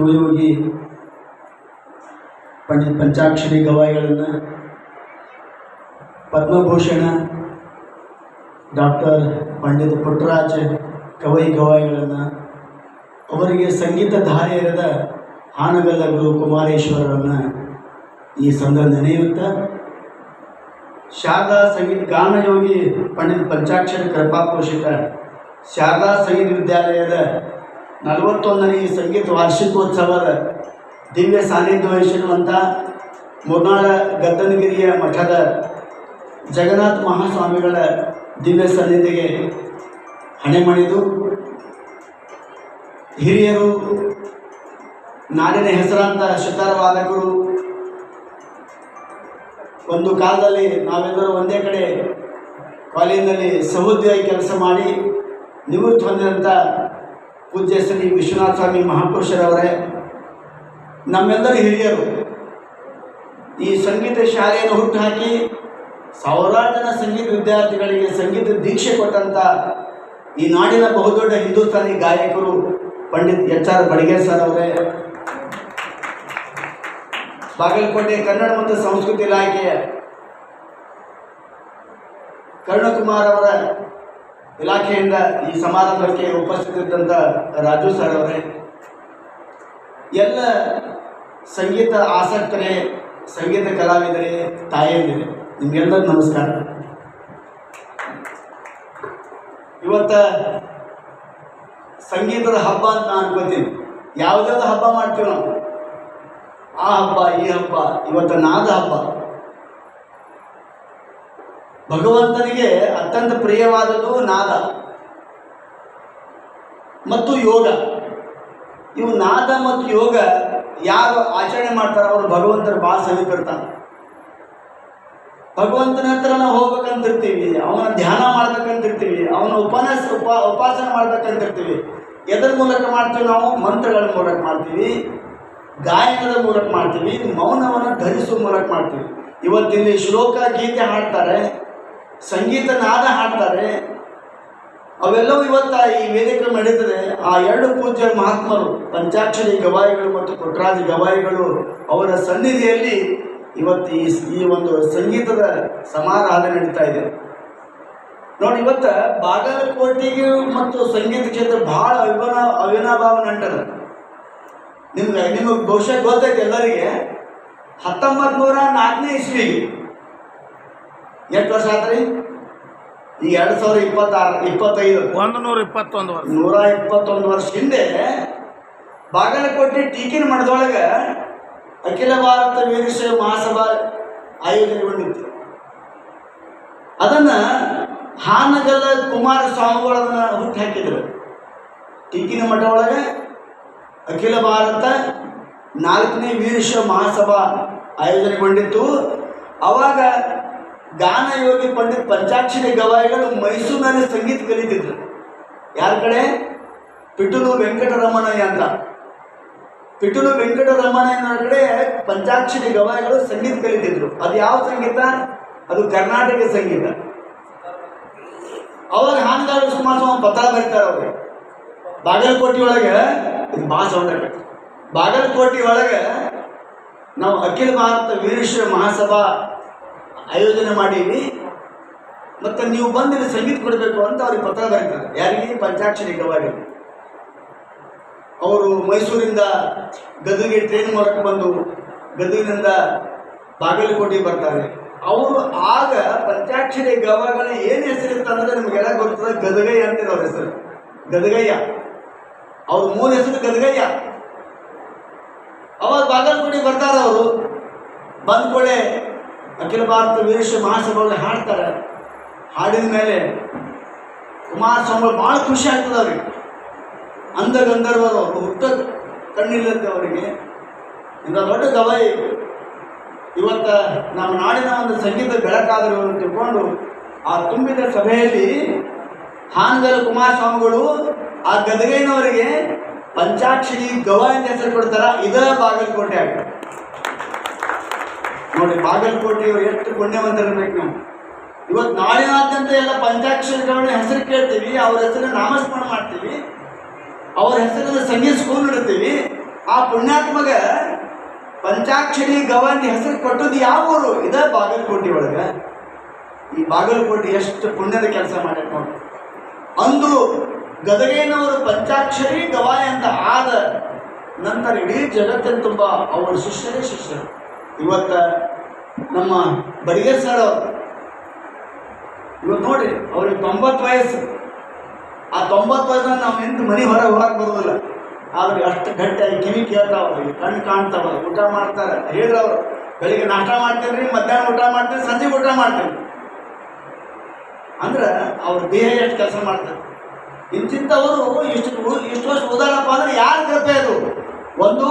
ಶಿವಯೋಗಿ ಪಂಡಿತ್ ಪಂಚಾಕ್ಷರಿ ಗವಾಯಿಗಳನ್ನು ಪದ್ಮಭೂಷಣ ಡಾಕ್ಟರ್ ಪಂಡಿತ್ ಪುಟ್ಟರಾಜ್ ಕವೈ ಗವಾಯಿಗಳನ್ನು ಅವರಿಗೆ ಸಂಗೀತ ಧಾರೆಯರದ ಹಾನಗಲ್ಲ ಗುರು ಕುಮಾರೇಶ್ವರರನ್ನು ಈ ಸಂದರ್ಭ ನೆನೆಯುತ್ತಾ ಶಾರದಾ ಸಂಗೀತ ಗಾನಯೋಗಿ ಪಂಡಿತ್ ಪಂಚಾಕ್ಷರಿ ಕೃಪಾಪೋಷಿತ ಶಾರದಾ ಸಂಗೀತ ವಿದ್ಯಾಲಯದ ನಲವತ್ತೊಂದನೇ ಸಂಗೀತ ವಾರ್ಷಿಕೋತ್ಸವದ ದಿವ್ಯ ಸಾನ್ನಿಧ್ಯ ವಹಿಸಿರುವಂಥ ಮುರ್ನಾಳ ಗದ್ದನಗಿರಿಯ ಮಠದ ಜಗನ್ನಾಥ ಮಹಾಸ್ವಾಮಿಗಳ ದಿವ್ಯ ಸನ್ನಿಧಿಗೆ ಹಣೆಮಣಿದು ಹಿರಿಯರು ನಾಡಿನ ಹೆಸರಾಂತ ಶಿತಾರ ವಾದಕರು ಒಂದು ಕಾಲದಲ್ಲಿ ನಾವೆಲ್ಲರೂ ಒಂದೇ ಕಡೆ ಕಾಲೇಜಿನಲ್ಲಿ ಸಹೋದ್ಯೋಗಿ ಕೆಲಸ ಮಾಡಿ ನಿವೃತ್ತಿ ಹೊಂದಿದಂಥ ಪೂಜ್ಯ ಶ್ರೀ ವಿಶ್ವನಾಥ ಸ್ವಾಮಿ ಮಹಾಪುರುಷರವರೇ, ನಮ್ಮೆಲ್ಲರ ಹಿರಿಯರು, ಈ ಸಂಗೀತ ಶಾಲೆಯನ್ನು ಹುಟ್ಟುಹಾಕಿ ಸಾವಿರಾರು ಜನ ಸಂಗೀತ ವಿದ್ಯಾರ್ಥಿಗಳಿಗೆ ಸಂಗೀತ ದೀಕ್ಷೆ ಕೊಟ್ಟಂಥ ಈ ನಾಡಿನ ಬಹುದೊಡ್ಡ ಹಿಂದೂಸ್ತಾನಿ ಗಾಯಕರು Pandit H R Badager sir ಅವರೇ. ಬಾಗಲಕೋಟೆ ಕನ್ನಡ ಮತ್ತು ಸಂಸ್ಕೃತಿ ಇಲಾಖೆಯ ಕರುಣಕುಮಾರ್ ಅವರ ಇಲಾಖೆಯಿಂದ ಈ ಸಮಾರಂಭಕ್ಕೆ ಉಪಸ್ಥಿತರಿದ್ದಂಥ ರಾಜು ಸರ್ ಅವರೇ, ಎಲ್ಲ ಸಂಗೀತ ಆಸಕ್ತರೇ, ಸಂಗೀತ ಕಲಾವಿದರೇ, ತಾಯಂದಿರೇ ನಿಮಗೆಲ್ಲರೂ ನಮಸ್ಕಾರ. ಇವತ್ತ ಸಂಗೀತದ ಹಬ್ಬ ಅಂತ ನಾನು ಅನ್ಕೋತೀನಿ. ಯಾವುದಾದ್ರು ಹಬ್ಬ ಮಾಡ್ತೀವಿ ನಾವು? ಆ ಹಬ್ಬ, ಈ ಹಬ್ಬ, ಇವತ್ತು ನಾದ ಹಬ್ಬ. ಭಗವಂತನಿಗೆ ಅತ್ಯಂತ ಪ್ರಿಯವಾದದ್ದು ನಾದ ಮತ್ತು ಯೋಗ. ಇವು ನಾದ ಮತ್ತು ಯೋಗ ಯಾರು ಆಚರಣೆ ಮಾಡ್ತಾರೆ ಅವರು ಭಗವಂತನ ಭಾಳ ಸಮೀಪಿರ್ತಾನೆ. ಭಗವಂತನ ಹತ್ರ ನಾವು ಹೋಗ್ಬೇಕಂತಿರ್ತೀವಿ, ಅವನ ಧ್ಯಾನ ಮಾಡ್ಬೇಕಂತಿರ್ತೀವಿ, ಅವನ ಉಪನ್ಯಾಸ, ಉಪ, ಉಪಾಸನೆ ಮಾಡ್ಬೇಕಂತಿರ್ತೀವಿ. ಎದರ ಮೂಲಕ ಮಾಡ್ತೀವಿ ನಾವು? ಮಂತ್ರಗಳ ಮೂಲಕ ಮಾಡ್ತೀವಿ, ಗಾಯನದ ಮೂಲಕ ಮಾಡ್ತೀವಿ, ಮೌನವನ್ನು ಧರಿಸುವ ಮೂಲಕ ಮಾಡ್ತೀವಿ. ಇವತ್ತಿಲ್ಲಿ ಶ್ಲೋಕ ಗೀತೆ ಹಾಡ್ತಾರೆ ಸಂಗೀತ ನಾದ ಹಾಡ್ತಾರೆ. ಅವೆಲ್ಲವೂ ಇವತ್ತ ಈ ವೇದಿಕೆ ನಡೆದರೆ ಆ ಎರಡು ಪೂಜ್ಯ ಮಹಾತ್ಮರು, ಪಂಚಾಕ್ಷರಿ ಗವಾಯಿಗಳು ಮತ್ತು ಪುಟ್ಟರಾಜ ಗವಾಯಿಗಳು ಅವರ ಸನ್ನಿಧಿಯಲ್ಲಿ ಇವತ್ತು ಈ ಒಂದು ಸಂಗೀತದ ಸಮಾರಾಧನೆ ನಡೀತಾ ಇದೆ. ನೋಡಿ, ಇವತ್ತ ಬಾಗಲಕೋಟೆಗೆ ಮತ್ತು ಸಂಗೀತ ಕ್ಷೇತ್ರ ಬಹಳ ಅವಿನ ಅವಿನಾಭಾವ ನಂಟದ. ನಿಮ್ಗೆ, ನಿಮಗೆ ಬಹುಶಃ ಗೊತ್ತೈತೆ ಎಲ್ಲರಿಗೆ. ಹತ್ತೊಂಬತ್ತು ನೂರ ನಾಲ್ಕನೇ ಇಸ್ವಿಗೆ ಎಷ್ಟು ವರ್ಷ ಆತ್ರಿ? ಈ ಎರಡು ಸಾವಿರ ಇಪ್ಪತ್ತಾರು ಇಪ್ಪತ್ತೈದು. ಒಂದು ನೂರ ಇಪ್ಪತ್ತೊಂದು ವರ್ಷ. ನೂರ ಇಪ್ಪತ್ತೊಂದು ವರ್ಷ ಹಿಂದೆ ಬಾಗಲಕೋಟೆ ಟೀಕಿನ ಮಠದೊಳಗೆ ಅಖಿಲ ಭಾರತ ವೀರಶೈವ ಮಹಾಸಭಾ ಆಯೋಜನೆಗೊಂಡಿತ್ತು ಅದನ್ನು ಹಾನಗಲ್ಲ ಕುಮಾರ ಸ್ವಾಮಿಗಳನ್ನ ಹುಟ್ಟು ಹಾಕಿದ್ರು. ಟೀಕಿನ ಮಠ ಒಳಗೆ ಅಖಿಲ ಭಾರತ ನಾಲ್ಕನೇ ವೀರಶೈವ ಮಹಾಸಭಾ ಆಯೋಜನೆಗೊಂಡಿತ್ತು ಅವಾಗ ಗಾನಯೋಗಿ ಪಂಡಿತ್ ಪಂಚಾಕ್ಷರಿ ಗವಾಯಿಗಳು ಮೈಸೂರಿನಲ್ಲಿ ಸಂಗೀತ ಕಲಿತಿದ್ರು. ಯಾರ ಕಡೆ? ಪಿಟುಲು ವೆಂಕಟರಮಣಯ್ಯ ಅಂತ. ಪಿಟುಲು ವೆಂಕಟರಮಣಯ್ಯನ ಕಡೆ ಪಂಚಾಕ್ಷರಿ ಗವಾಯಿಗಳು ಸಂಗೀತ ಕಲಿತಿದ್ರು. ಅದು ಯಾವ ಸಂಗೀತ? ಅದು ಕರ್ನಾಟಕ ಸಂಗೀತ. ಅವಾಗ ಹಾನಗಾರ ಕುಮಾರಸ್ವಾಮಿ ಪತ್ರ ಬರೀತಾರೆ ಅವ್ರಿಗೆ ಬಾಗಲಕೋಟೆ ಒಳಗೆ ಇದು ಭಾಳ ಸೌಂಡ್ ಬಾಗಲಕೋಟೆ ಒಳಗೆ ನಾವು ಅಖಿಲ ಭಾರತ ವೀರಶ್ವರ ಮಹಾಸಭಾ ಆಯೋಜನೆ ಮಾಡೀವಿ. ಮತ್ತು ನೀವು ಬಂದು ಇಲ್ಲಿ ಸಂಗೀತ ಕೊಡಬೇಕು ಅಂತ ಅವ್ರಿಗೆ ಪತ್ರ ಬರೀತಾರೆ ಯಾರಿಗೆ? ಪಂಚಾಕ್ಷರಿ ಗವಾಡಿ ಅವರು ಮೈಸೂರಿಂದ ಗದಗಿಗೆ ಟ್ರೈನ್ ಮೂಲಕ ಬಂದು ಗದಗಿನಿಂದ ಬಾಗಲಕೋಟೆಗೆ ಬರ್ತಾರೆ. ಅವರು ಆಗ ಪಂಚಾಕ್ಷರಿ ಗವಾಗಳ ಏನು ಹೆಸರಿತ್ತು ಅನ್ನೋದು ನಿಮಗೆಲ್ಲ ಗೊತ್ತದೆ. ಗದಗಯ್ಯ ಅಂತ ಅವ್ರ ಹೆಸರು. ಗದಗಯ್ಯ. ಅವ್ರ ಮೂರು ಹೆಸರು ಗದಗಯ್ಯ. ಅವಾಗ ಬಾಗಲಕೋಟೆಗೆ ಬರ್ತಾರೆ ಅವರು ಬಂದ ಕೂಡಲೇ ಅಖಿಲ ಭಾರತ ವೀರಶ್ವ ಮಹಾಸಭೆಗಳು ಹಾಡ್ತಾರೆ. ಹಾಡಿದ ಮೇಲೆ ಕುಮಾರಸ್ವಾಮಿಗಳು ಭಾಳ ಖುಷಿ ಆಗ್ತದೆ ಅವ್ರಿಗೆ. ಅಂಧ ಗಂಧರ್ವರು ಹುಟ್ಟ ಕಣ್ಣಿಲ್ಲಂತೆ ಅವರಿಗೆ. ಇಂಥ ದೊಡ್ಡ ಗವಾಯಿ ಇವತ್ತ ನಮ್ಮ ನಾಡಿನ ಒಂದು ಸಂಗೀತ ಬೆಳಕಾದರು ತಿಳ್ಕೊಂಡು ಆ ತುಂಬಿದ ಸಭೆಯಲ್ಲಿ ಹಾನಗಲ್ ಕುಮಾರಸ್ವಾಮಿಗಳು ಆ ಗದಗೈನವರಿಗೆ ಪಂಚಾಕ್ಷರಿ ಗವಾಯಿ ಅಂತ ಹೆಸರು ಕೊಡ್ತಾರ. ಇದ ಬಾಗಲಕೋಟೆ ಆಗ್ತದೆ ನೋಡಿ, ಬಾಗಲಕೋಟೆಯವರು ಎಷ್ಟು ಪುಣ್ಯವಂತರಿರ್ಬೇಕು ನಾವು. ಇವತ್ತು ನಾಡಿನಾದ್ಯಂತ ಎಲ್ಲ ಪಂಚಾಕ್ಷರಗಳನ್ನ ಹೆಸರು ಕೇಳ್ತೀವಿ, ಅವ್ರ ಹೆಸರನ್ನ ನಾಮಸ್ಮರಣ ಮಾಡ್ತೀವಿ, ಅವ್ರ ಹೆಸರನ್ನ ಸಂಗೀತ ಸ್ಕೂಲ್ ಇಡ್ತೀವಿ. ಆ ಪುಣ್ಯಾತ್ಮಗ ಪಂಚಾಕ್ಷರಿ, ಗವನ್ ಹೆಸರು ಕೊಟ್ಟದ್ದು ಯಾವ ಊರು? ಇದ ಬಾಗಲಕೋಟೆ ಒಳಗೆ. ಈ ಬಾಗಲಕೋಟೆ ಎಷ್ಟು ಪುಣ್ಯದ ಕೆಲಸ ಮಾಡ್ಯಾರ ನೋಡಿ. ಅಂದು ಗದಗೇನವರು ಪಂಚಾಕ್ಷರಿ ಗವಾಯ ಅಂತ ಆದ ನಂತರ ಇಡೀ ಜಗತ್ತಿನ ತುಂಬ ಅವರ ಶಿಷ್ಯರೇ ಶಿಷ್ಯರು. ಇವತ್ತ ನಮ್ಮ ಬಡಿಗೆ ಸರ್ ಅವರು. ಇವತ್ತು ನೋಡಿ ಅವ್ರಿಗೆ ತೊಂಬತ್ತು ವಯಸ್ಸು. ಆ ತೊಂಬತ್ತು ವಯಸ್ಸನ್ನ ನಾವು ನಿಂತು ಮನೆ ಹೊರಗೆ ಹೋಗಕ್ಕೆ ಬರೋದಿಲ್ಲ. ಆದ್ರೆ ಅಷ್ಟು ಗಟ್ಟಿಯಾಗಿ ಕಿವಿ ಕೇಳ್ತಾವ ಕಣ್ಣು ಕಾಣ್ತಾವ ಊಟ ಮಾಡ್ತಾರೆ. ಹೇಳಿದ್ರು ಬೆಳಿಗ್ಗೆ ನಾಷ್ಟ ಮಾಡ್ತೀನಿ ರೀ, ಮಧ್ಯಾಹ್ನ ಊಟ ಮಾಡ್ತೀನಿ ಸಂಜೆ ಊಟ ಮಾಡ್ತೀನಿ. ಅಂದ್ರೆ ಅವ್ರ ದೇಹ ಎಷ್ಟು ಕೆಲಸ ಮಾಡ್ತಾರೆ ಇಂತಿಂಥವರು ಇಷ್ಟು ಇಷ್ಟು ವರ್ಷ ಓದಾರಪ್ಪ ಅಂದ್ರೆ ಯಾರು ಕೃಪೆ ಅದು ಒಂದು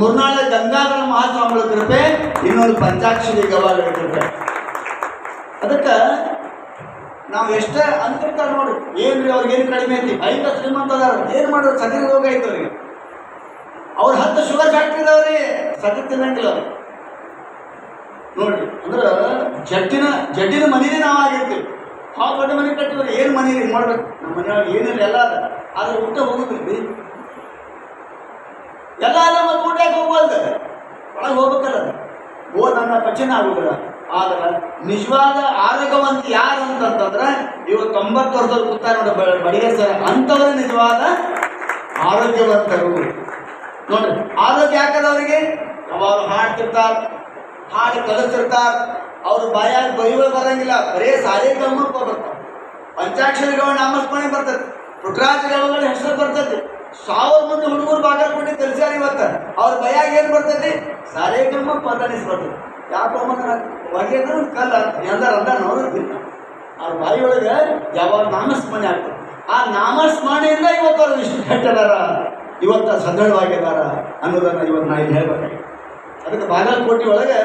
ಮೂರ್ನಾಳೆ ಗಂಗಾಧರ ಮಹಾಸ್ವಾಮಿಗಳ ಕೃಪೆ, ಇನ್ನೊಂದು ಪಂಚಾಕ್ಷರಿ ಗವಾಗಳ ಕೃಪೆ. ಅದಕ್ಕೆ ನಾವು ಎಷ್ಟೇ ಅಂತಿರ್ತಾರೆ ನೋಡಿ, ಏನ್ರಿ ಅವ್ರಿಗೇನು ಕಡಿಮೆ ಐತಿ? ಐದ ಶ್ರೀಮಂತ ಅದಾರ, ಏನು ಮಾಡೋರು ಸದ್ಯ ರೋಗ ಐತೆ ಅವ್ರಿಗೆ. ಅವ್ರು ಹತ್ತು ಶುಗರ್ ಫ್ಯಾಕ್ಟ್ರಿ ಇದಾವ್ರಿ ಸಗರಿ ತಿನ್ನಂಗಿಲ್ಲ ಅವ್ರು. ನೋಡ್ರಿ, ಅಂದ್ರೆ ಜಡ್ಡಿನ ಜಡ್ಡಿನ ಮನೇನೆ ನಾವು ಆಗಿರ್ತೀವಿ. ಆ ದೊಡ್ಡ ಮನೆ ಕಟ್ಟಿದ್ರೆ ಏನು ಮನೆ ಮಾಡ್ಬೇಕು? ನಮ್ಮ ಮನೆಯೊಳಗೆ ಏನಿಲ್ಲ, ಎಲ್ಲ ಅದ. ಆದ್ರೆ ಊಟ ಹೋಗುದಿಲ್ರಿ? ಎಲ್ಲ ನಮ್ಮ ಮತ್ತೆ ಹೋಗ್ಬಲ್ದ ಒಳಗೆ ಹೋಗ್ಬೇಕಲ್ಲ ಓ, ನನ್ನ ಪಚನ ಆಗುದಿಲ್ಲ. ಆದ್ರೆ ನಿಜವಾದ ಆರೋಗ್ಯವಂತ ಯಾರು ಅಂತಂತಂದ್ರೆ ಇವಾಗ ತೊಂಬತ್ತು ವರ್ಷದಲ್ಲಿ ಕೂತಾರೆ ನೋಡಿ ಬಡಿಗೆ ಸರ್. ಅಂಥವ್ರೆ ನಿಜವಾದ ಆರೋಗ್ಯವಂತರು. ನೋಡ್ರಿ, ಆರೋಗ್ಯ ಯಾಕದ ಅವರಿಗೆ? ಯಾವಾಗ ಹಾಡ್ತಿರ್ತಾರ, ಹಾಡು ಕಲಿಸ್ತಿರ್ತಾರ. ಅವ್ರ ಬಾಯಾಗ ಬೈಗಳು ಬರಂಗಿಲ್ಲ. ಬರೇ ಸಾಲೆ ಕಮ್ಮಕ್ಕ ಬರ್ತಾರೆ ಪಂಚಾಕ್ಷರಿಗಳ ನಾಮಸ್ಮರಣೆ ಬರ್ತದೆ ಪುಟ್ರಾಜಗಳ ಹೆಸರು ಬರ್ತದೆ ಸಾವಿರ ಮಂದಿ ಹುಡುಗರು ಬಾಗಲಕೋಟೆ ಕಲಿಸ್ಯಾರ ಇವತ್ತ. ಅವ್ರ ಬಯಾಗ ಏನು ಬರ್ತೈತಿ? ಸಾರೇ ಗಮ್ಮ ಪದನಿಸ್ ಬರ್ತದೆ ಯಾಕೆ ಹೊಗೆ ಕಲ್ಲ. ಎಂದಾರ ಅಂದ ಅವರು ಅವ್ರ ಬಾಯಿಯೊಳಗೆ ಯಾವಾಗ ನಾಮಸ್ಮರಣೆ ಆಗ್ತದೆ. ಆ ನಾಮಸ್ಮರಣೆಯಿಂದ ಇವತ್ತು ಅವ್ರು ಇಷ್ಟು ಕಟ್ಟದಾರ ಇವತ್ತು ಸದೃಢವಾಗಿದ್ದಾರ ಅನ್ನೋದನ್ನ ಇವತ್ತು ನಾ ಇಲ್ಲಿ ಹೇಳ್ಬೇಕು. ಅದಕ್ಕೆ ಬಾಗಲಕೋಟೆ ಒಳಗೆ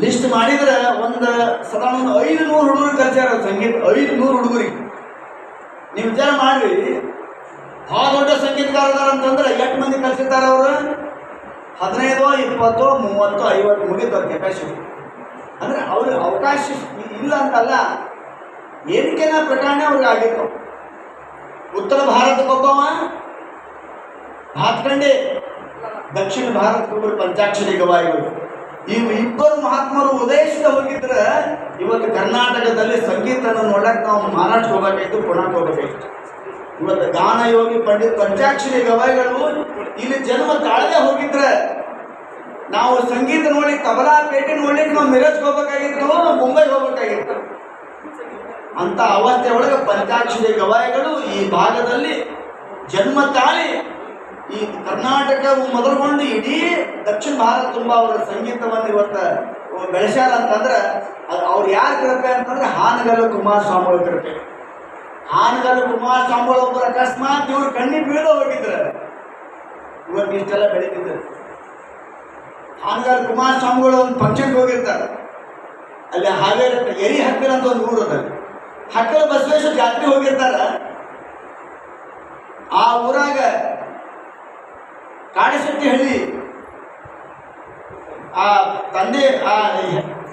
ಲಿಸ್ಟ್ ಮಾಡಿದ್ರೆ ಒಂದು ಸದಾ ಒಂದು ಐದು ನೂರು ಹುಡುಗರು ಕಲ್ಸ್ಯಾರ ಸಂಗೀತ. ಐದು ನೂರು ಹುಡುಗರಿಗೆ. ನೀವು ವಿಚಾರ ಮಾಡ್ರಿ. ಭಾಳ ದೊಡ್ಡ ಸಂಗೀತಗಾರದಾರ ಅಂತಂದ್ರೆ ಎಷ್ಟು ಮಂದಿ ಕಲಿಸಿರ್ತಾರೆ ಅವರು? ಹದಿನೈದು, ಇಪ್ಪತ್ತು, ಮೂವತ್ತು, ಐವತ್ತು ಮುಗಿತು ಅವ್ರ ಕೆಪಾಸಿಟಿ ಅಂದ್ರೆ ಅವ್ರಿಗೆ ಅವಕಾಶ ಇಲ್ಲ ಅಂತಲ್ಲ ಏನಕ್ಕೆನ ಪ್ರಕರಣ ಅವ್ರಿಗೆ ಆಗಿತ್ತು. ಉತ್ತರ ಭಾರತಕ್ಕೊಬ್ಬವ, ಭಾತ್ಕಂಡೆ, ದಕ್ಷಿಣ ಭಾರತಕ್ಕೊಬ್ಬರು ಪಂಚಾಕ್ಷರಿ ಗವಾಯಿಗಳು. ಇವ್ ಇಬ್ಬರು ಮಹಾತ್ಮರು ಉದಯಿಸಿದ ಹೋಗಿದ್ರೆ ಇವತ್ತು ಕರ್ನಾಟಕದಲ್ಲಿ ಸಂಗೀತನ ನೋಡಕ್ ನಾವು ಮಹಾರಾಷ್ಟ್ರ ಹೋಗಬೇಕಾಯ್ತು ಪುಣಾಕ್ ಹೋಗ್ಬೇಕಾಯ್ತು. ಇವತ್ತು ಗಾನ ಯೋಗಿ ಪಂಡಿತ್ ಪಂಚಾಕ್ಷರಿ ಗವಾಯಿಗಳು ಇಲ್ಲಿ ಜನ್ಮ ತಾಳದೆ ಹೋಗಿದ್ರೆ ನಾವು ಸಂಗೀತ ನೋಡಿ, ತಬಲಾ ಪೇಟೆ ನೋಡ್ಲಿಕ್ಕೆ ನಾವು ಮಿರಜ್ಗೆ ಹೋಗ್ಬೇಕಾಗಿತ್ತು, ಮುಂಬೈ ಹೋಗ್ಬೇಕಾಗಿತ್ತು. ಅಂತ ಅವಸ್ಥೆ ಒಳಗೆ ಪಂಚಾಕ್ಷರಿ ಗವಾಯಿಗಳು ಈ ಭಾಗದಲ್ಲಿ ಜನ್ಮ ತಾಳಿ ಈ ಕರ್ನಾಟಕ ಮೊದಲುಗೊಂಡು ಇಡೀ ದಕ್ಷಿಣ ಭಾರತ ತುಂಬ ಅವರ ಸಂಗೀತವನ್ನು ಇವತ್ತು ಬೆಳೆಸ್ಯಾರ ಅಂತಂದ್ರೆ, ಅದು ಅವ್ರು ಯಾರು ಕೃಪೆ ಅಂತಂದ್ರೆ ಹಾನಗಲ್ಲು ಕುಮಾರಸ್ವಾಮಿಗಳ ಕೃಪೆ. ಹಾನಗಲ್ಲು ಸಂಬಳ ಒಬ್ಬರು ಅಕಸ್ಮಾತ್ ಇವರು ಕಣ್ಣಿ ಬೀಳೋ ಹೋಗಿದ್ರು. ಇವತ್ತು ಇಷ್ಟೆಲ್ಲ ಬೆಳೀತಿದ್ರು. ಆನಗರ ಕುಮಾರ್ ಸ್ವಾಮಿಗಳು ಒಂದು ಫಂಕ್ಷನ್ಗೆ ಹೋಗಿರ್ತಾರೆ. ಅಲ್ಲಿ ಹಾವೇರಿ ಎರಿ ಹಕ್ಕಲ್ ಅಂತ ಒಂದು ಊರು ಅದ. ಹಕ್ಕಲ ಬಸವೇಶ್ವರ ಜಾತ್ರೆ ಹೋಗಿರ್ತಾರ. ಆ ಊರಾಗ ಕಾಡಿಶೆಟ್ಟಿ ಹಳ್ಳಿ ಆ ತಂದೆ ಆ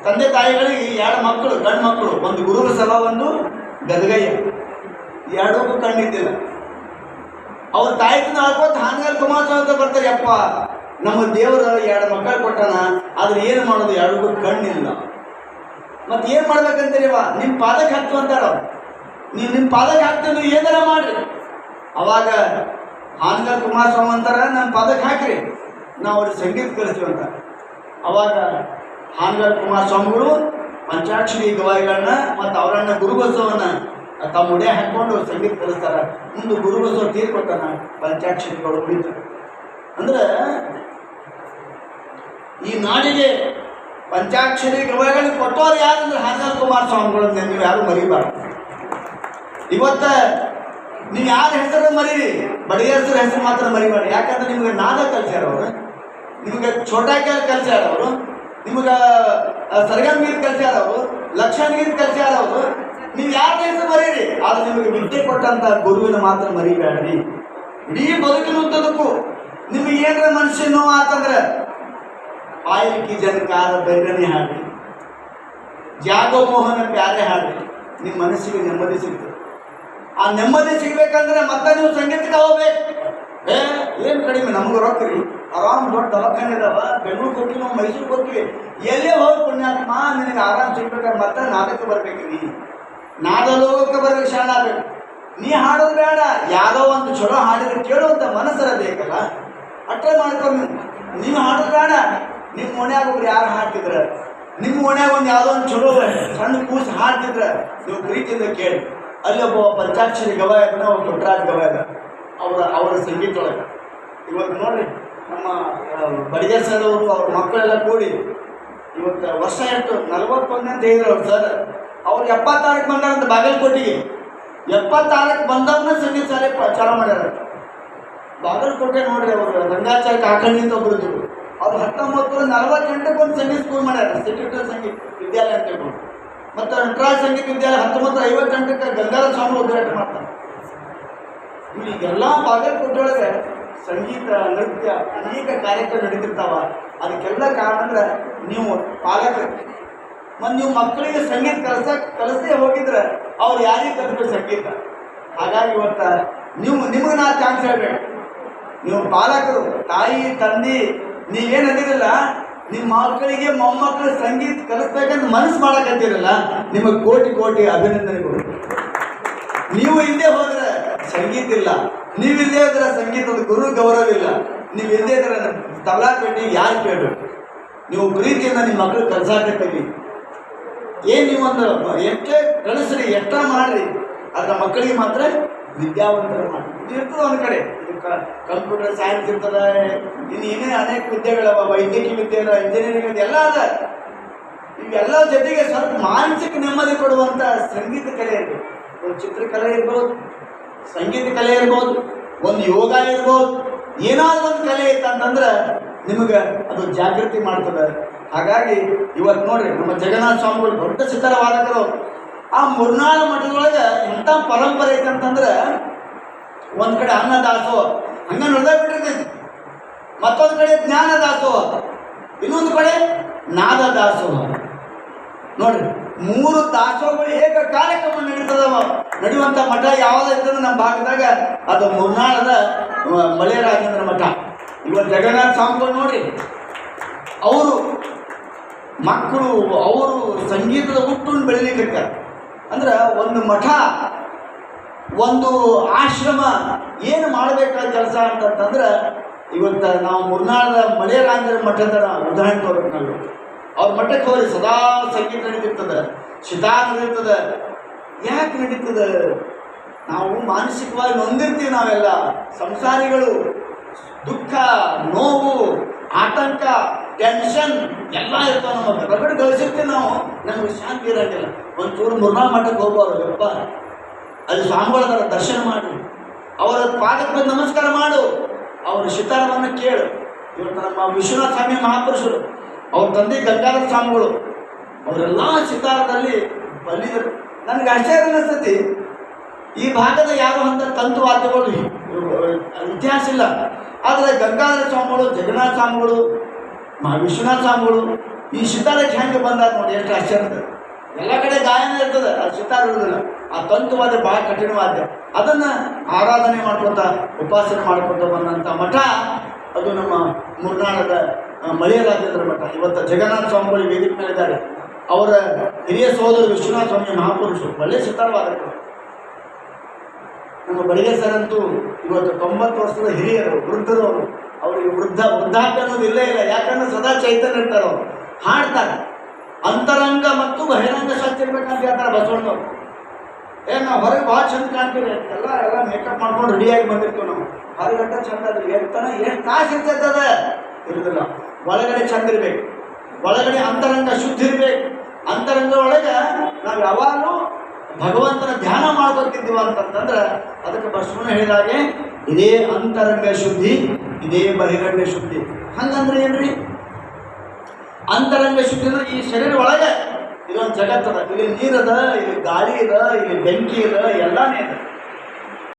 ತಂದೆ ತಾಯಿಗಳಿಗೆ ಎರಡು ಮಕ್ಕಳು ಗಂಡು ಮಕ್ಕಳು ಒಂದು ಗುರುಗಳ ಸಲ ಒಂದು ಗದಗಯ್ಯ. ಎರಡಕ್ಕೂ ಕಣ್ಣಿದ್ದಿಲ್ಲ. ಅವ್ರ ತಾಯಿ ಆಗ್ಬೋದು ಕುಮಾರ ಕುಮಾರಸ್ವಾಮಿ ಅಂತ ಬರ್ತಾರೆ, ಯಪ್ಪ, ನಮ್ಮ ದೇವರು ಎರಡು ಮಕ್ಕಳು ಕೊಟ್ಟಾನ ಆದ್ರೆ ಏನು ಮಾಡೋದು? ಎರಡಕ್ಕೂ ಕಣ್ಣಿಲ್ಲ. ಮತ್ತೆ ಏನು ಮಾಡ್ಬೇಕಂತೀರಿವ ನಿಮ್ಮ ಪಾದಕ್ಕೆ ಹಾಕ್ತು ಅಂತಾರ ಅವ್ರು. ನೀವು ನಿಮ್ಮ ಪಾದಕ್ಕೆ ಹಾಕ್ತೀವಿ ಏನಾರ ಮಾಡ್ರಿ. ಅವಾಗ ಕುಮಾರ್ ಸ್ವಾಮಿ ಅಂತಾರ ನನ್ನ ಪಾದಕ್ಕೆ ಹಾಕ್ರಿ. ನಾವು ಅವ್ರಿಗೆ ಸಂಗೀತ ಕಲಿಸ್ತೀವಿ ಅಂತ. ಅವಾಗ ಆನಂದ ಕುಮಾರ್ ಸ್ವಾಮಿಗಳು ಪಂಚಾಕ್ಷರಿ ಗವಾಯಿಗಳನ್ನ ಮತ್ತು ಅವರನ್ನ ಗುರುಬಸವನ್ನ ತಮ್ಮ ಉಡೆ ಹಾಕ್ಕೊಂಡು ಸಂಗೀತ ಕಲಿಸ್ತಾರ. ಮುಂದೆ ಗುರುಬಸವ ತೀರ್ಕೊಟ್ಟಾನ ಪಂಚಾಕ್ಷರಿಗಳು ಉಳಿತಾರೆ ಅಂದ್ರೆ ಈ ನಾಡಿಗೆ ಪಂಚಾಕ್ಷರಿ ಗವಾಯಿಗಳಿಗೆ ಕೊಟ್ಟವ್ರು ಯಾರಂದ್ರೆ ಕುಮಾರ್ ಸ್ವಾಮಿಗಳನ್ನ ನೀವು ಯಾರು ಮರಿಬಾರ್ದು. ಇವತ್ತ ನೀವು ಯಾರ ಹೆಸರು ಮರೀರಿ? ಬಡಿಗೇಶ್ವರ ಹೆಸರು ಮಾತ್ರ ಮರಿಬೇಡಿ ಯಾಕಂದ್ರೆ ನಿಮ್ಗೆ ನಾದ ಕಲ್ಸ್ಯಾರ ಅವರು. ನಿಮ್ಗೆ ಛೋಟಾಕ್ಯಾರ ಕಲ್ಸ್ಯಾರ ಅವರು. ನಿಮ್ಗೆ ಸರ್ಗಮ್ ಗೀತ್ ಕಲ್ಸ್ಯಾರ ಅವರು. ಲಕ್ಷಣ್ ಗೀತ್ ಕಲ್ಸ್ಯಾರ ಅವರು. ನೀವು ಯಾರ ಹೆಸರು ಮರೀರಿ? ಆದ್ರೆ ನಿಮಗೆ ವಿದ್ಯೆ ಕೊಟ್ಟಂತ ಗುರುವಿನ ಮಾತ್ರ ಮರಿಬೇಡ್ರಿ. ಇಡೀ ಬದುಕಿನುದ್ದದಕ್ಕೂ ನಿಮಗೆ ಏನ್ರ ಮನುಷ್ಯ ನೋವು ಆತಂದ್ರೆ ಬಾಯಿಕಿ ಜನಕಾರ ಬೈರನೆ ಹಾಡ್ರಿ. ಜಾಗಮೋಹನ ಪ್ಯಾರೆ ಹಾಡ್ರಿ. ನಿಮ್ಮ ಮನಸ್ಸಿಗೆ ನೆಮ್ಮದಿ ಸಿಗ್ತದೆ. ಆ ನೆಮ್ಮದಿ ಸಿಗ್ಬೇಕಂದ್ರೆ ಮತ್ತೆ ನೀವು ಸಂಗೀತಕ್ಕೆ ಹೋಗ್ಬೇಕು. ಏ, ಏನು ಕಡಿಮೆ? ನಮ್ಗೆ ರೊಕ್ಕರಿ ಆರಾಮ್ ದೊಡ್ಡ ದವಾಖಾನೆ ಇದಾವ. ಬೆಂಗಳೂರು ಹೋಗ್ತೀವಿ ನಾವು ಮೈಸೂರಿಗೆ ಹೋಗ್ತೀವಿ ಎಲ್ಲೇ ಹೋಗಿ ಪುಣ್ಯಾತ್ಮ, ನಿನಗೆ ಆರಾಮ್ ಸಿಗ್ಬೇಕಾದ್ರೆ ಮತ್ತೆ ನಾಟಕ ಬರ್ಬೇಕು ನೀ ಶಾಣ ಆಗ್ಬೇಕು ನೀ ಹಾಡೋದು ಬೇಡ, ಯಾವುದೋ ಒಂದು ಚಲೋ ಹಾಡಿದ್ರೆ ಕೇಳುವಂಥ ಮನಸ್ಸರ ಬೇಕಲ್ಲ? ಅಟ್ರೆ ಮಾಡ್ಕೊಂಡು ನೀವು ಹಾಡೋದು ಬೇಡ. ನಿಮ್ಮ ಮನ್ಯಾಗ ಒಬ್ರು ಯಾರು ಹಾಡ್ತಿದ್ರ? ನಿಮ್ಮ ಮನ್ಯಾಗ ಒಂದು ಯಾವುದೋ ಒಂದು ಚಲೋ ಸಣ್ಣ ಕೂಸು ಹಾಡ್ತಿದ್ರೆ? ನೀವು ಪ್ರೀತಿಯಿಂದ ಕೇಳಿ. ಅಲ್ಲಿ ಒಬ್ಬ ಪಂಚಾಕ್ಷರಿ ಗವಾಯಕನ, ಒಬ್ಬ ಪುಟ್ಟರಾಜ್ ಗವಾಯಕ. ಅವರ ಅವರ ಸಂಗೀತ ಒಳಗೆ ಇವತ್ತು ನೋಡ್ರಿ, ನಮ್ಮ ಬಡಿಗೆ ಸರ್ ಅವರು, ಅವ್ರ ಮಕ್ಕಳೆಲ್ಲ ಕೂಡಿ ಇವತ್ತು ವರ್ಷ ಎಷ್ಟು ನಲ್ವತ್ತೊಂದನೇ ಅಂತ ಹೇಳಿದ್ರು ಅವ್ರು ಸರ್. ಅವ್ರು ಎಪ್ಪತ್ತಾರಕ್ಕೆ ಬಂದಾರಂತ ಬಾಗಲಕೋಟೆಗೆ. ಎಪ್ಪತ್ತಾರಕ್ಕೆ ಬಂದವ್ರನ್ನ ಸಂಗೀತ ಶಾಲೆಗೆ ಪ್ರಚಾರ ಮಾಡ್ಯಾರ. ಬಾಗಲಕೋಟೆ ನೋಡ್ರಿ ಅವರು ರಂಗಾಚಾರ್ಯ ಕಾಕಣಿ ಅಂತ ಒಬ್ರು ಇದ್ರು. ಅವ್ರು ಹತ್ತೊಂಬತ್ತು ನಲವತ್ತೆಂಟಕ್ಕೆ ಒಂದು ಸಂಗೀತ ಸ್ಕೂಲ್ ಮಾಡ್ಯಾರ. ಸೆಕ್ರೆಟರಿ ಸಂಗೀತ ವಿದ್ಯಾಲಯ ಅಂತ ಹೇಳ್ಬೋದು ಮತ್ತು ನಟರಾಜ್ ಸಂಗೀತ ವಿದ್ಯಾಲಯ ಹತ್ತೊಂಬತ್ತು ಐವತ್ತೆಂಟಕ್ಕೆ ಗಂಗಾಧರ ಸ್ವಾಮಿ ಉದ್ಘಾಟನೆ ಮಾಡ್ತಾರೆ. ಈಗೆಲ್ಲ ಬಾಗಲಕೋಟೆ ಒಳಗೆ ಸಂಗೀತ, ನೃತ್ಯ ಅನೇಕ ಕಾರ್ಯಕ್ರಮ ನಡೀತಿರ್ತಾವ. ಅದಕ್ಕೆಲ್ಲ ಕಾರಣ ಅಂದ್ರೆ ನೀವು ಪಾಲಕರು. ನೀವು ಮಕ್ಕಳಿಗೆ ಸಂಗೀತ ಕಲಿಸ ಕಲಿಸೇ ಹೋಗಿದ್ರೆ ಅವ್ರು ಯಾರಿಗೆ ಕಲಿಸ್ಬೇಕು ಸಂಗೀತ? ಹಾಗಾಗಿ ಇವತ್ತ ನೀವು, ನಿಮಗೆ ನಾ ಚಾನ್ಸ್ ಹೇಳ್ಬೇಕು ನೀವು ಪಾಲಕರು, ತಾಯಿ, ತಂದೆ, ನೀವೇನು ಅಂದಿರಲ್ಲ, ನಿಮ್ಮ ಮಕ್ಕಳಿಗೆ ಮೊಮ್ಮಕ್ಕಳು ಸಂಗೀತ ಕಲಿಸ್ಬೇಕಂತ ಮನಸ್ಸು ಮಾಡಕತ್ತಿರಲ್ಲ, ನಿಮಗೆ ಕೋಟಿ ಕೋಟಿ ಅಭಿನಂದನೆಗಳು. ನೀವು ಹಿಂದೆ ಹೋದ್ರೆ ಸಂಗೀತ ಇಲ್ಲ. ನೀವು ಇಲ್ಲದೆ ಹೋದ್ರೆ ಸಂಗೀತದ ಗುರು ಗೌರವ ಇಲ್ಲ. ನೀವು ಇಲ್ಲದೆ ಇದ್ರೆ ತಬಲಾ ಕೇಳಿ ಯಾರು ಕೇಳಬೇಕು? ನೀವು ಪ್ರೀತಿಯಿಂದ ನಿಮ್ಮ ಮಕ್ಕಳು ಕಲ್ಸಾಕತ್ತೀವಿ ಏನು ನೀವು ಅಂದ್ರೆ ಎಷ್ಟೇ ಕಳಿಸ್ರಿ ಎಷ್ಟ ಮಾಡ್ರಿ? ಅದರ ಮಕ್ಕಳಿಗೆ ಮಾತ್ರ ವಿದ್ಯಾವಂತರ ಮಾಡಿ ಇದು ಇರ್ತದೆ ಒಂದು ಕಡೆ. ಕಂಪ್ಯೂಟರ್ ಸೈನ್ಸ್ ಇರ್ತದೆ, ಇನ್ನು ಏನೇ ಅನೇಕ ವಿದ್ಯೆಗಳವ, ವೈದ್ಯಕೀಯ ವಿದ್ಯೆ ಇಂಜಿನಿಯರಿಂಗ್ ವಿದ್ಯೆ ಎಲ್ಲ ಅದ. ಇವೆಲ್ಲ ಜೊತೆಗೆ ಸ್ವಲ್ಪ ಮಾನಸಿಕ ನೆಮ್ಮದಿ ಕೊಡುವಂಥ ಸಂಗೀತ ಕಲೆ ಇರ್ಬೋದು ಒಂದು ಚಿತ್ರಕಲೆ ಇರ್ಬೋದು, ಸಂಗೀತ ಕಲೆ ಇರ್ಬೋದು, ಒಂದು ಯೋಗ ಇರ್ಬೋದು, ಏನಾದ್ರು ಒಂದು ಕಲೆ ಇತ್ತಂತಂದ್ರೆ ನಿಮಗೆ ಅದು ಜಾಗೃತಿ ಮಾಡ್ತದೆ. ಹಾಗಾಗಿ ಇವತ್ತು ನೋಡ್ರಿ, ನಮ್ಮ ಜಗನ್ನಾಥ ಸ್ವಾಮಿಗಳು ದೊಡ್ಡ ಸಿದ್ಧರ ವಾದಕರು ಆ ಮುರ್ನಾಳ ಮಠದೊಳಗೆ ಎಂಥ ಪರಂಪರೆ ಅಂತಂದ್ರೆ ಒಂದು ಕಡೆ ಅನ್ನ ಹಂಗ ನಡೆದ ಬಿಟ್ಟಿರ್ತೈತಿ ಮತ್ತೊಂದು ಕಡೆ ಜ್ಞಾನ ಇನ್ನೊಂದು ಕಡೆ ನಾದ ದಾಸೋಹ ನೋಡ್ರಿ, ಮೂರು ದಾಸೋಹಗಳು ಏಕ ಕಾರ್ಯಕ್ರಮ ನಡೀತದವ. ನಡೆಯುವಂಥ ಮಠ ಯಾವುದೈತಂದ್ರೆ ನಮ್ಮ ಭಾಗದಾಗ ಅದು ಮುರ್ನಾಳದ ಮಳೆಯರಾಜೇಂದ್ರ ಮಠ. ಇವತ್ತು ಜಗನ್ನಾಥ ಸ್ವಾಮಿಗಳು ನೋಡ್ರಿ ಅವರು ಮಕ್ಕಳು, ಅವರು ಸಂಗೀತದ ಹುಟ್ಟನ್ನು ಬೆಳಿಲಿಕ್ಕೆ ಅಂದ್ರೆ ಒಂದು ಮಠ, ಒಂದು ಆಶ್ರಮ ಏನು ಮಾಡಬೇಕಾದ ಕೆಲಸ ಅಂತಂತಂದ್ರೆ, ಇವತ್ತು ನಾವು ಮುರ್ನಾಳದ ಮಳೆರಾಂಜನ ಮಠದ ಉದಾಹರಣೆ ತೋರ್ಬೇಕು ನಾವು ಅವ್ರ ಮಠಕ್ಕೆ ಹೋಗಿ ಸದಾ ಸಂಗೀತ ನಡೀತಿರ್ತದೆ ಶಿತಾ ನಡೀತದೆ. ಯಾಕೆ ನಡೀತದೆ? ನಾವು ಮಾನಸಿಕವಾಗಿ ನೊಂದಿರ್ತೀವಿ ನಾವೆಲ್ಲ. ಸಂಸಾರಿಗಳು ದುಃಖ, ನೋವು, ಆತಂಕ ಟೆನ್ಷನ್ ಎಲ್ಲ ಇರ್ತಾವ ನಮ್ಮ ರಗಡ್ ಗಳಿಸಿರ್ತೀವಿ ನಾವು. ನಮಗೆ ಶಾಂತಿ ಇರೋದಿಲ್ಲ ಒಂಚೂರು ಮುರ್ನಾಳ್ ಮಠಕ್ಕೆ ಹೋಗೋರು ಯಪ್ಪ. ಅಲ್ಲಿ ಸ್ವಾಮಿಗಳದರ ದರ್ಶನ ಮಾಡು ಅವರ ಪಾದಕ್ಕೆ ನಮಸ್ಕಾರ ಮಾಡು. ಅವರ ಶಿತಾರವನ್ನು ಕೇಳು. ಇವತ್ತು ನಮ್ಮ ವಿಶ್ವನಾಥ ಸ್ವಾಮಿ ಮಹಾಪುರುಷರು. ಅವ್ರ ತಂದೆ ಗಂಗಾಧರ ಸ್ವಾಮಿಗಳು. ಅವರೆಲ್ಲ ಸಿತಾರದಲ್ಲಿ ಬಲ್ಲಿದರು ನನಗೆ ಆಶ್ಚರ್ಯ ಅನ್ನಿಸ್ತೈತಿ. ಈ ಭಾಗದ ಯಾರು ಅಂತ ತಂತು ವಾದ್ಯಗಳು ಇತಿಹಾಸ ಇಲ್ಲ. ಆದರೆ ಗಂಗಾಧರ ಸ್ವಾಮಿಗಳು ಜಗನ್ನಾಥ ಸ್ವಾಮಿಗಳು ಮಹಾ ವಿಶ್ವನಾಥ ಸ್ವಾಮಿಗಳು ಈ ಸಿತಾರಕ್ಕೆ ಹೆಂಗೆ ಬಂದಾಗ ನೋಡಿ ಎಷ್ಟು ಆಶ್ಚರ್ಯ. ಎಲ್ಲ ಕಡೆ ಗಾಯನ ಇರ್ತದೆ ಆ ಸಿತಾರ ಇರೋದಿಲ್ಲ ಆ ತಂತುವಾದ ಭಾಳ ಕಠಿಣವಾದ ಅದನ್ನು ಆರಾಧನೆ ಮಾಡ್ಕೊತ ಉಪಾಸನೆ ಮಾಡ್ಕೊತ ಬಂದಂಥ ಮಠ ಅದು ನಮ್ಮ ಮುರ್ನಾಳದ ಆ, ಮಳೆಯರಾಜೇಂದ್ರ ಮಠ. ಇವತ್ತು ಜಗನ್ನಾಥ ಸ್ವಾಮಿಗಳು ವೇದಿಕೆ ಮೇಲಿದ್ದಾರೆ. ಅವರ ಹಿರಿಯ ಸಹೋದರ ವಿಶ್ವನಾಥ ಸ್ವಾಮಿ ಮಹಾಪುರುಷರು ಒಳ್ಳೆ ಸಿತಾರವಾದಕರು ನಮ್ಮ ಬಡಿಗೆ ಸರ್ ಅಂತೂ ಇವತ್ತು ತೊಂಬತ್ತು ವರ್ಷದ ಹಿರಿಯರು ವೃದ್ಧರು ಅವರು ಅವರಿಗೆ ವೃದ್ಧ, ವೃದ್ಧಾಪ್ಯ ಅನ್ನೋದು ಇಲ್ಲೇ ಇಲ್ಲ. ಯಾಕಂದ್ರೆ ಸದಾ ಚೈತನ್ಯ ಇರ್ತಾರೆ ಅವರು ಹಾಡ್ತಾರೆ. ಅಂತರಂಗ ಮತ್ತು ಬಹಿರಂಗ ಶಾಸ್ತ್ರ ಇರ್ಬೇಕಂತ ಹೇಳ್ತಾರೆ ಬಸವಣ್ಣವ್ರು. ಏ, ನಾವು ಹೊರಗೆ ಭಾಳ ಚಂದ ಕಾಣ್ತೀವಿ. ಎಲ್ಲ ಎಲ್ಲ ಮೇಕಪ್ ಮಾಡ್ಕೊಂಡು ರೆಡಿಯಾಗಿ ಬಂದಿರ್ತೀವಿ ನಾವು. ಹೊರಗಟ್ಟ ಚಂದ ಅದ್ರ ಎತ್ತನ ಎಷ್ಟು ತಾಸು ಇರ್ತದ ಇರುದಿಲ್ಲ. ಒಳಗಡೆ ಚಂದ ಇರ್ಬೇಕು. ಒಳಗಡೆ ಅಂತರಂಗ ಶುದ್ಧ ಇರಬೇಕು. ಅಂತರಂಗ ಒಳಗೆ ನಾವು ಯಾವಾಗಲೂ ಭಗವಂತನ ಧ್ಯಾನ ಮಾಡ್ಬೇಕಿದ್ದೀವ ಅಂತಂತಂದ್ರೆ ಅದಕ್ಕೆ ಬಸವಣ್ಣ ಹೇಳಿದಾಗೆ ಇದೇ ಅಂತರಂಗ ಶುದ್ಧಿ, ಇದೇ ಬಹಿರಂಗ ಶುದ್ಧಿ. ಹಂಗಂದ್ರೆ ಏನ್ರಿ? ಅಂತರಂಗ ಶುದ್ಧಿ ಅಂದ್ರೆ ಈ ಶರೀರ ಒಳಗೆ ಇದೊಂದು ಜಗತ್ತದ, ಇಲ್ಲಿ ನೀರದ, ಇಲ್ಲಿ ಗಾಳಿ ಇದ, ಇಲ್ಲಿ ಬೆಂಕಿ ಇದ, ಎಲ್ಲಾನೇ ಇದೆ.